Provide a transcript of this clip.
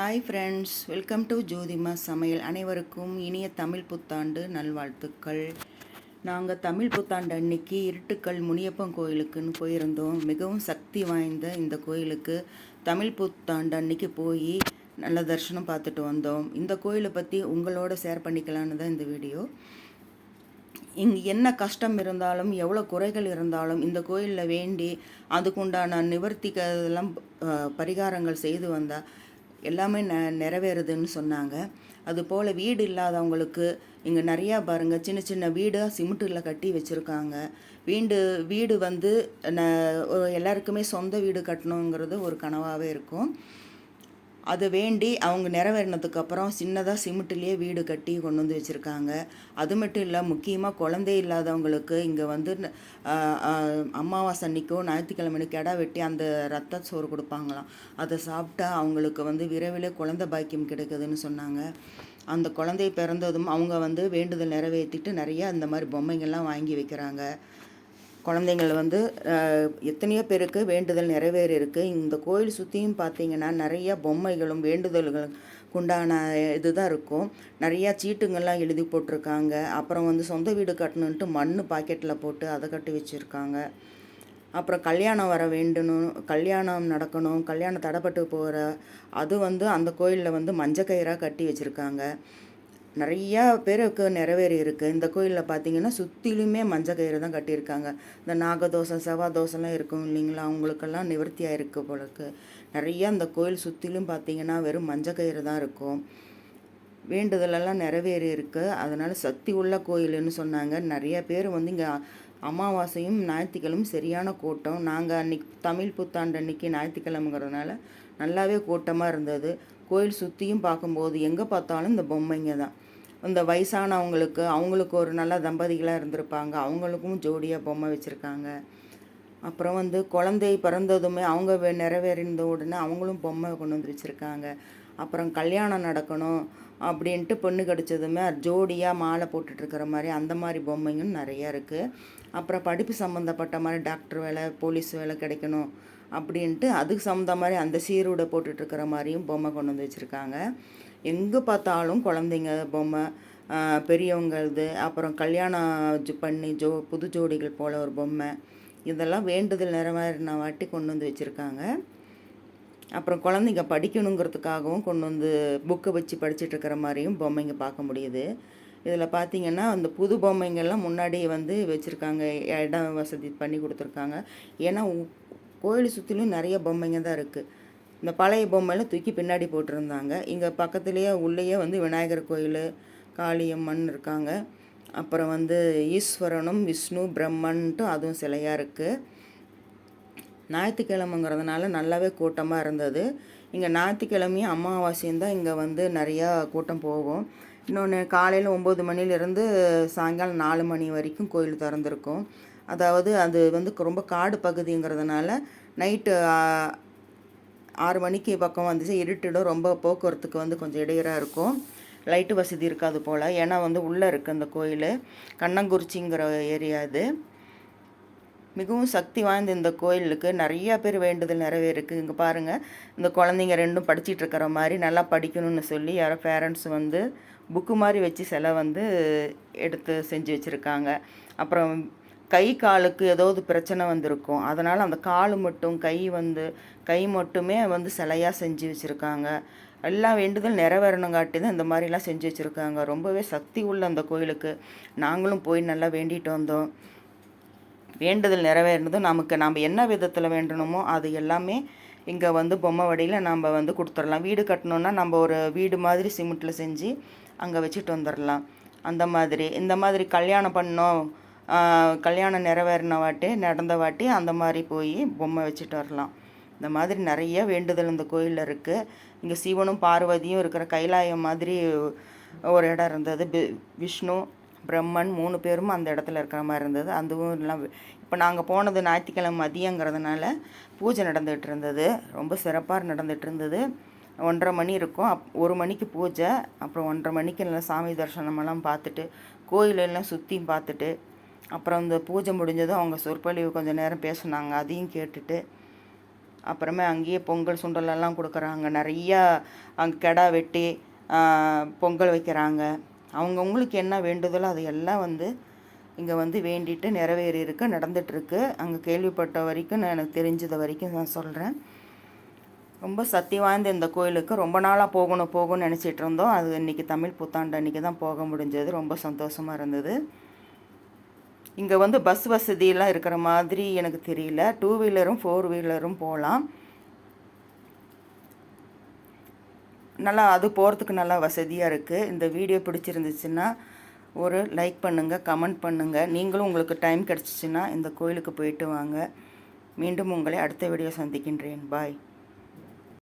Hi friends welcome to Jothima சமையல் அனைவருக்கும் இனிய தமிழ் புத்தாண்டு நல்வாழ்த்துக்கள். நாங்கள் தமிழ் புத்தாண்டு அன்னைக்கு இருட்டுக்கல் முனியப்பன் கோயிலுக்குன்னு போயிருந்தோம். மிகவும் சக்தி வாய்ந்த இந்த கோயிலுக்கு தமிழ் புத்தாண்டு அன்னைக்கு போய் நல்ல தரிசனம் பார்த்துட்டு வந்தோம். இந்த கோயிலை பற்றி உங்களோட ஷேர் பண்ணிக்கலான்னு தான் இந்த வீடியோ. இங்கே என்ன கஷ்டம் இருந்தாலும் எவ்வளோ குறைகள் இருந்தாலும் இந்த கோயிலில் வேண்டி அதுக்குண்டான நிவர்த்திக்கெல்லாம் பரிகாரங்கள் செய்து வந்தால் எல்லாமே ந நிறைவேறுதுன்னு சொன்னாங்க. அதுபோல் வீடு இல்லாதவங்களுக்கு இங்கே நிறையா பாருங்கள் சின்ன சின்ன வீடாக சிமெண்ட்டில் கட்டி வச்சுருக்காங்க. வீடு வீடு வந்து ந எல்லாருக்குமே சொந்த வீடு கட்டணுங்கிறது ஒரு கனவாகவே இருக்கும். அதை வேண்டி அவங்க நிறைவேறினதுக்கப்புறம் சின்னதாக சிமெண்ட்லேயே வீடு கட்டி கொண்டு வந்து வச்சுருக்காங்க. அது மட்டும் இல்லை முக்கியமாக குழந்தை இல்லாதவங்களுக்கு இங்கே வந்து அமாவாசை அன்றைக்கோ ஞாயிற்றுக்கிழமை கிடா வெட்டி அந்த ரத்த சோறு கொடுப்பாங்களாம். அதை சாப்பிட்டா அவங்களுக்கு வந்து விரைவில் குழந்தை பாக்கியம் கிடைக்குதுன்னு சொன்னாங்க. அந்த குழந்தை பிறந்ததும் அவங்க வந்து வேண்டுதல் நிறைவேற்றிட்டு நிறையா இந்த மாதிரி பொம்மைங்கள்லாம் வாங்கி வைக்கிறாங்க. குழந்தைங்கள் வந்து எத்தனையோ பேருக்கு வேண்டுதல் நிறைவேறி இருக்குது இந்த கோயில் சுற்றியும் பார்த்தீங்கன்னா நிறைய பொம்மைகளும் வேண்டுதல்களும் உண்டான இதுதான் இருக்கும். நிறையா சீட்டுங்கள்லாம் எழுதி போட்டிருக்காங்க. அப்புறம் வந்து சொந்த வீடு கட்டணுன்ட்டு மண் பாக்கெட்டில் போட்டு அதை கட்டி வச்சுருக்காங்க. அப்புறம் கல்யாணம் வர வேண்டணும் கல்யாணம் நடக்கணும் கல்யாணம் தடைப்பட்டு போகிற அது வந்து அந்த கோயிலில் வந்து மஞ்சள் கயிறாக கட்டி வச்சுருக்காங்க. நிறையா பேருக்கு நிறைவேறி இருக்குது இந்த கோயிலில் பார்த்தீங்கன்னா சுற்றிலுமே மஞ்சள் கயிறு தான் கட்டியிருக்காங்க. இந்த நாகதோசை செவ்வாய் தோசைலாம் இருக்கும் இல்லைங்களா? அவங்களுக்கெல்லாம் நிவர்த்தியாக இருக்குது போலக்கு நிறையா அந்த கோயில் சுற்றிலும் பார்த்தீங்கன்னா வெறும் மஞ்சள் கயிறு தான் இருக்கும். வேண்டுதலெல்லாம் நிறைவேறி இருக்குது அதனால் சக்தி உள்ள கோயில்னு சொன்னாங்க. நிறைய பேர் வந்து இங்கே அமாவாசையும் ஞாயிற்றுக்கிழமை சரியான கூட்டம். நாங்கள் அன்றைக்கி தமிழ் புத்தாண்டு அன்னைக்கு ஞாயிற்றுக்கிழமைங்கிறதுனால நல்லாவே கூட்டமாக இருந்தது. கோயில் சுற்றியும் பார்க்கும்போது எங்கே பார்த்தாலும் இந்த பொம்மைங்க தான். இந்த வயசானவங்களுக்கு அவங்களுக்கு ஒரு நல்ல தம்பதிகளாக இருந்திருப்பாங்க. அவங்களுக்கும் ஜோடியாக பொம்மை வச்சுருக்காங்க. அப்புறம் வந்து குழந்தை பிறந்ததுமே அவங்க நிறைவேறிந்த உடனே அவங்களும் பொம்மை கொண்டு வந்து வச்சுருக்காங்க. அப்புறம் கல்யாணம் நடக்கணும். அப்படின்ட்டு பொண்ணு கிடச்சதுமே ஜோடியாக மாலை போட்டுட்ருக்கிற மாதிரி அந்த மாதிரி பொம்மைங்களும் நிறையா இருக்குது அப்புறம் படிப்பு சம்மந்தப்பட்ட மாதிரி டாக்டர் வேலை போலீஸ் வேலை கிடைக்கணும் அப்படின்ட்டு அதுக்கு சம்மந்த மாதிரி அந்த சீருடை போட்டுட்ருக்கிற மாதிரியும் பொம்மை கொண்டு வந்து வச்சுருக்காங்க. எங்கே பார்த்தாலும் குழந்தைங்க பொம்மை பெரியவங்களது அப்புறம் கல்யாணம் பண்ணி ஜோ புது ஜோடிகள் போல் ஒரு பொம்மை இதெல்லாம் வேண்டுதல் நிறைவேறின வாட்டி கொண்டு வந்து வச்சுருக்காங்க. அப்புறம் குழந்தைங்க படிக்கணுங்கிறதுக்காகவும் கொண்டு வந்து புக்கை வச்சு படிச்சுட்ருக்கிற மாதிரியும் பொம்மைங்க பார்க்க முடியுது. இதில் பார்த்தீங்கன்னா அந்த புது பொம்மைங்கள்லாம் முன்னாடி வந்து வச்சுருக்காங்க. இடம் வசதி பண்ணி கொடுத்துருக்காங்க. ஏன்னா கோயில் சுற்றிலும் நிறைய பொம்மைங்க தான் இருக்குது இந்த பழைய பொம்மையெல்லாம் தூக்கி பின்னாடி போட்டிருந்தாங்க. இங்கே பக்கத்துலேயே உள்ளேயே வந்து விநாயகர் கோயில் காளியம்மன் இருக்காங்க. அப்புறம் வந்து ஈஸ்வரனும் விஷ்ணு பிரம்மன்ட்டு அதுவும் சிலையாக இருக்குது ஞாயிற்றுக்கிழமைங்கிறதுனால நல்லாவே கூட்டமாக இருந்தது. இங்கே ஞாயிற்றுக்கிழமையும் அமாவாசையும் தான் இங்கே வந்து நிறையா கூட்டம் போகும். இன்னொன்று காலையில் ஒம்பது மணிலேருந்து சாயங்காலம் நாலு மணி வரைக்கும் கோயில் திறந்துருக்கும். அதாவது அது வந்து ரொம்ப காடு பகுதிங்கிறதுனால நைட்டு ஆறு மணிக்கு பக்கம் வந்துச்சு. இருட்டிடும் ரொம்ப போக்குவரத்துக்கு வந்து கொஞ்சம் இடையூறாக இருக்கும். லைட்டு வசதி இருக்காது போல். ஏன்னா வந்து உள்ளே இருக்குது அந்த கோயில். கண்ணங்குறிச்சிங்கிற ஏரியா இது. மிகவும் சக்தி வாய்ந்த இந்த கோயிலுக்கு நிறையா பேர் வேண்டுதல் நிறைவேறுக்கு இங்கே பாருங்கள் இந்த குழந்தைங்க ரெண்டும் படிச்சிட்டு இருக்கிற மாதிரி நல்லா படிக்கணும்னு சொல்லி யாரோ பேரண்ட்ஸ் வந்து புக்கு மாதிரி வச்சு சிலை வந்து எடுத்து செஞ்சு வச்சுருக்காங்க. அப்புறம் கை காலுக்கு ஏதாவது பிரச்சனை வந்திருக்கும். அதனால் அந்த கால் மட்டும் கை வந்து கை மட்டுமே வந்து சிலையாக செஞ்சு வச்சுருக்காங்க. எல்லாம் வேண்டுதல் நிறைவேறணுங்காட்டி தான் இந்த மாதிரிலாம் செஞ்சு வச்சுருக்காங்க. ரொம்பவே சக்தி உள்ள அந்த கோயிலுக்கு நாங்களும் போய் நல்லா வேண்டிட்டு வந்தோம். வேண்டுதல் நிறைவேறினதும் நமக்கு நம்ம என்ன விதத்தில் வேண்டணுமோ அது எல்லாமே இங்கே வந்து பொம்மை வடியில் நம்ம வந்து கொடுத்துடலாம். வீடு கட்டணுன்னா நம்ம ஒரு வீடு மாதிரி சிமெண்ட்டில் செஞ்சு அங்கே வச்சுட்டு வந்துடலாம். அந்த மாதிரி. இந்த மாதிரி கல்யாணம் பண்ணோம் கல்யாணம் நிறைவேறின வாட்டி நடந்த வாட்டி அந்த மாதிரி போய் பொம்மை வச்சுட்டு வரலாம். இந்த மாதிரி நிறைய வேண்டுதல் இந்த கோயிலில் இருக்குது இங்கே சிவனும் பார்வதியும் இருக்கிற கைலாயம் மாதிரி ஒரு இடம் இருந்தது. விஷ்ணு பிரம்மன் மூணு பேரும் அந்த இடத்துல இருக்கிற மாதிரி இருந்தது. அதுவும் எல்லாம் இப்போ நாங்கள் போனது ஞாயிற்றுக்கிழமை மதியங்கிறதுனால பூஜை நடந்துகிட்டு இருந்தது ரொம்ப சிறப்பாக நடந்துகிட்டு இருந்தது ஒன்றரை மணி இருக்கும். அப் ஒரு மணிக்கு பூஜை. அப்புறம் ஒன்றரை மணிக்கு நல்லா சாமி தரிசனமெல்லாம் பார்த்துட்டு கோயிலெல்லாம் சுற்றியும் பார்த்துட்டு அப்புறம் இந்த பூஜை முடிஞ்சதும் அவங்க சொற்பொழிவு கொஞ்சம் நேரம் பேசுனாங்க. அதையும் கேட்டுட்டு அப்புறமே அங்கேயே பொங்கல் சுண்டலெல்லாம் கொடுக்குறாங்க. நிறையா அங்கே கெடா வெட்டி பொங்கல் வைக்கிறாங்க. அவங்கவுங்களுக்கு என்ன வேண்டுதலோ அது எல்லாம் வந்து இங்கே வந்து வேண்டிட்டு நிறைவேறி நடந்துகிட்ருக்கு அங்கே கேள்விப்பட்ட வரைக்கும் நான் எனக்கு தெரிஞ்சது வரைக்கும் நான் சொல்கிறேன் ரொம்ப சக்தி வாய்ந்த இந்த கோயிலுக்கு ரொம்ப நாளாக போகணும் போகணும்னு நினச்சிட்டு இருந்தோம். அது இன்றைக்கி தமிழ் புத்தாண்டு அன்றைக்கி தான் போக முடிஞ்சது. ரொம்ப சந்தோஷமாக இருந்தது. இங்கே வந்து பஸ் வசதியெல்லாம் இருக்கிற மாதிரி எனக்கு தெரியல. டூ வீலரும் ஃபோர் வீலரும் போகலாம். நல்லா அது போகிறதுக்கு நல்லா வசதியாக இருக்குது இந்த வீடியோ பிடிச்சிருந்துச்சுன்னா ஒரு லைக் பண்ணுங்கள் கமெண்ட் பண்ணுங்கள் நீங்களும் உங்களுக்கு டைம் கிடச்சிச்சின்னா இந்த கோயிலுக்கு போயிட்டு வாங்க. மீண்டும் உங்களை அடுத்த வீடியோ சந்திக்கின்றேன். பாய்